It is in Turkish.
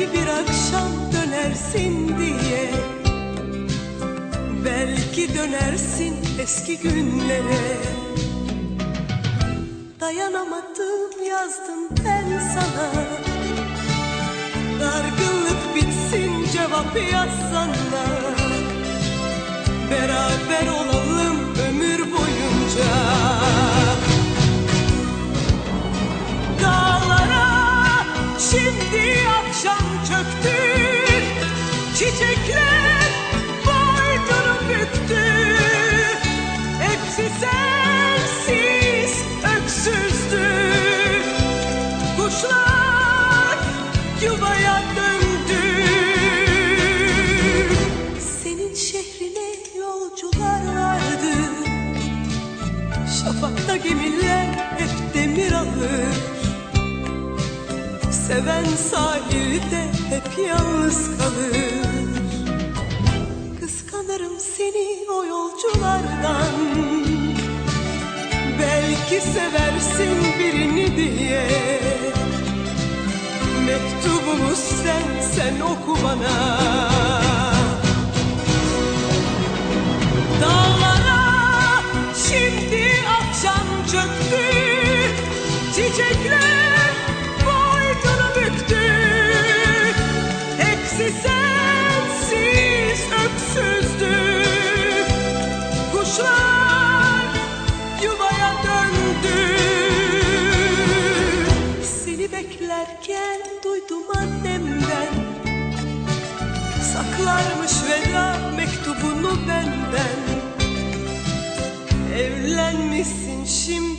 Belki bir akşam dönersin diye. Belki dönersin eski günlere. Dayanamadım yazdım ben sana. Dargınlık bitsin cevap yazsana Beraber olalım ömür boyunca. Dağlara şimdi çöktü Çiçekler boynunu büktü. Hepsi sensiz öksüzdü. Kuşlar yuvaya döndü. Senin şehrine yolcular vardı. Şafakta gemiler hep demir alır. Seven sahilde yalnız kalır. Kıskanırım seni o yolculardan. Belki seversin birini diye. Mektubumu sen, sen oku bana. Dağlara şimdi akşam çöktü. Çiçekler Sensiz öksüzdü Kuşlar yuvaya döndü. Seni beklerken duydum annemden. Saklarmış veda mektubunu benden. Evlenmişsin şimdi